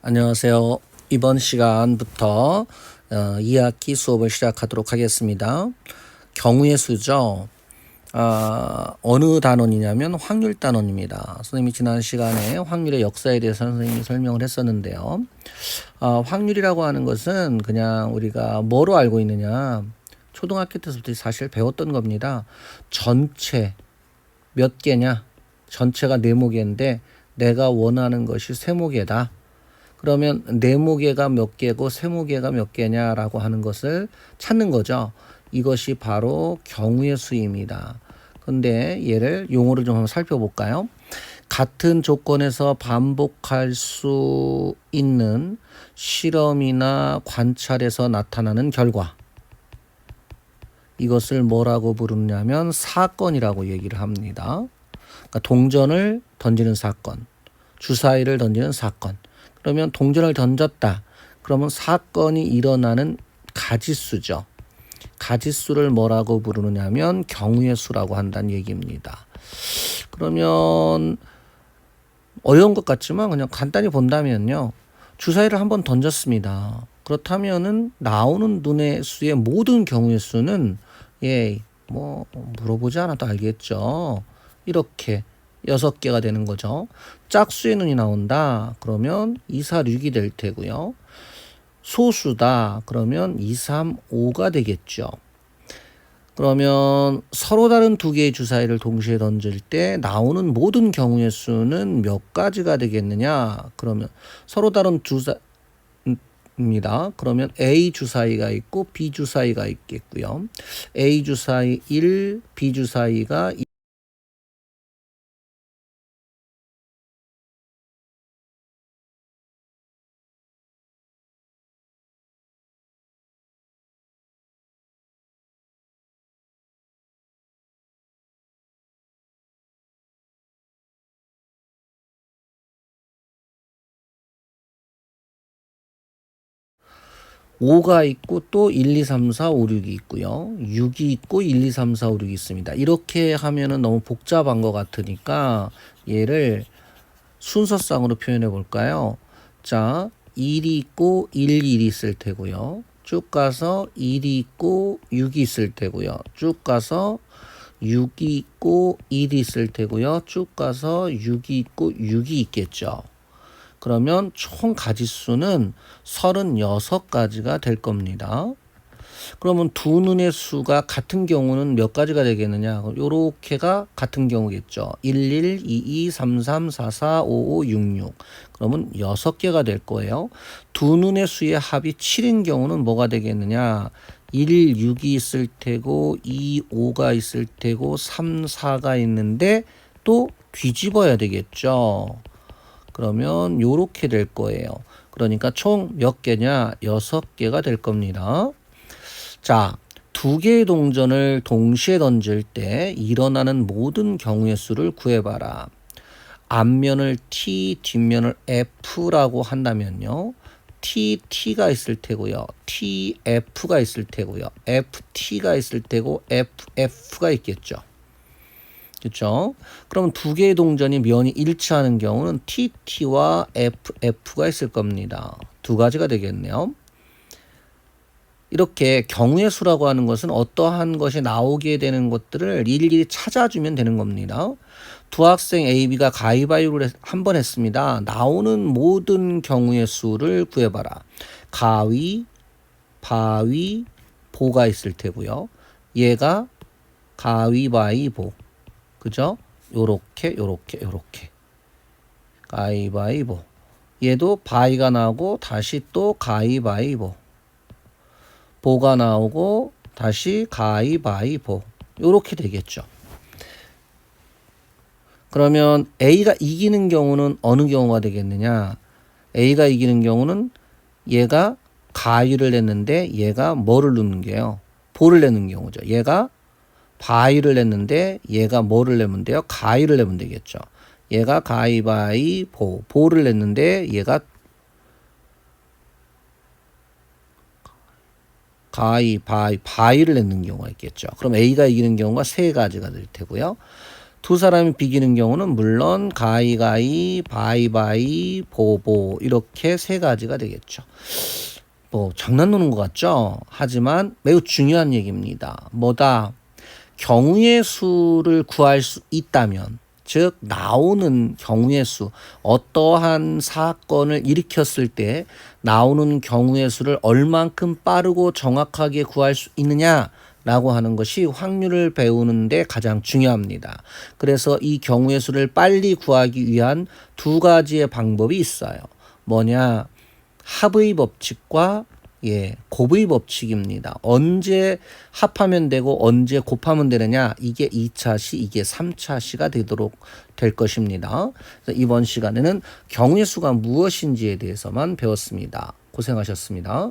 안녕하세요. 이번 시간부터 어, 2학기 수업을 시작하도록 하겠습니다. 경우의 수죠. 아, 어느 단원이냐면 확률 단원입니다. 선생님이 지난 시간에 확률의 역사에 대해서 선생님이 설명을 했었는데요. 아, 확률이라고 하는 것은 그냥 우리가 뭐로 알고 있느냐. 초등학교 때부터 사실 배웠던 겁니다. 전체 몇 개냐? 전체가 네모 개인데 내가 원하는 것이 세모 개다. 그러면 네모 개가 몇 개고 세모 개가 몇 개냐라고 하는 것을 찾는 거죠. 이것이 바로 경우의 수입니다. 근데 얘를 용어를 좀 한번 살펴볼까요? 같은 조건에서 반복할 수 있는 실험이나 관찰에서 나타나는 결과. 이것을 뭐라고 부르냐면 사건이라고 얘기를 합니다. 그러니까 동전을 던지는 사건, 주사위를 던지는 사건. 그러면 동전을 던졌다. 그러면 사건이 일어나는 가지수죠. 가지수를 뭐라고 부르느냐면 경우의 수라고 한다는 얘기입니다. 그러면 어려운 것 같지만 그냥 간단히 본다면요. 주사위를 한번 던졌습니다. 그렇다면은 나오는 눈의 수의 모든 경우의 수는 예, 뭐 물어보지 않아도 알겠죠. 이렇게 여섯 개가 되는 거죠. 짝수의 눈이 나온다. 그러면 2, 4, 6이 될 테고요. 소수다. 그러면 2, 3, 5가 되겠죠. 그러면 서로 다른 두 개의 주사위를 동시에 던질 때 나오는 모든 경우의 수는 몇 가지가 되겠느냐? 그러면 서로 다른 주사 입니다. 그러면 A 주사위가 있고 B 주사위가 있겠고요. A 주사위 1, B 주사위가 오가 있고 또 1, 2, 3, 4, 5, 6이 있고요. 6이 있고 1, 2, 3, 4, 5, 6이 있습니다. 이렇게 하면은 너무 복잡한 것 같으니까 얘를 순서상으로 표현해 볼까요? 자, 1이 있고 1, 1이 있을 테고요. 쭉 가서 1이 있고 6이 있을 테고요. 쭉 가서 6이 있고 1이 있을 테고요. 쭉 가서 6이 있고 6이 있겠죠. 그러면 총 가지수는 36가지가 될 겁니다. 그러면 두 눈의 수가 같은 경우는 몇 가지가 되겠느냐? 요렇게가 같은 경우겠죠. 11, 22, 33, 44, 55, 66. 그러면 6개가 될 거예요. 두 눈의 수의 합이 7인 경우는 뭐가 되겠느냐? 1, 6이 있을 테고 2, 5가 있을 테고 3, 4가 있는데 또 뒤집어야 되겠죠. 그러면 요렇게 될 거예요. 그러니까 총 몇 개냐? 여섯 개가 될 겁니다. 자, 두 개의 동전을 동시에 던질 때 일어나는 모든 경우의 수를 구해봐라. 앞면을 T, 뒷면을 F라고 한다면요. T, T가 있을 테고요. T, F가 있을 테고요. F, T가 있을 테고 F, F가 있겠죠. 그렇죠? 그럼 두 개의 동전이 면이 일치하는 경우는 TT와 FF가 있을 겁니다. 두 가지가 되겠네요. 이렇게 경우의 수라고 하는 것은 어떠한 것이 나오게 되는 것들을 일일이 찾아주면 되는 겁니다. 두 학생 A, B가 가위바위보를 한 번 했습니다. 나오는 모든 경우의 수를 구해봐라. 가위, 바위, 보가 있을 테고요. 얘가 가위바위보. 그죠? 요렇게 요렇게 요렇게 가위바위보 얘도 바위가 나오고 다시 또 가위바위보 보가 나오고 다시 가위바위보 요렇게 되겠죠. 그러면 A가 이기는 경우는 어느 경우가 되겠느냐? A가 이기는 경우는 얘가 가위를 냈는데 얘가 뭐를 넣는 게요? 보를 내는 경우죠. 얘가 바위를 냈는데 얘가 뭐를 내면 돼요? 가위를 내면 되겠죠. 얘가 가위바위보 보를 냈는데 얘가 가위바위 바위를 냈는 경우가 있겠죠. 그럼 A가 이기는 경우가 세 가지가 될 테고요. 두 사람이 비기는 경우는 물론 가이가이, 바이바이, 보보 이렇게 세 가지가 되겠죠. 뭐 장난 노는 것 같죠? 하지만 매우 중요한 얘기입니다. 뭐다? 경우의 수를 구할 수 있다면 즉 나오는 경우의 수 어떠한 사건을 일으켰을 때 나오는 경우의 수를 얼만큼 빠르고 정확하게 구할 수 있느냐 라고 하는 것이 확률을 배우는데 가장 중요합니다. 그래서 이 경우의 수를 빨리 구하기 위한 두 가지의 방법이 있어요. 뭐냐? 합의 법칙과 예, 곱의 법칙입니다. 언제 합하면 되고 언제 곱하면 되느냐? 이게 2차 시, 이게 3차 시가 되도록 될 것입니다. 그래서 이번 시간에는 경우의 수가 무엇인지에 대해서만 배웠습니다. 고생하셨습니다.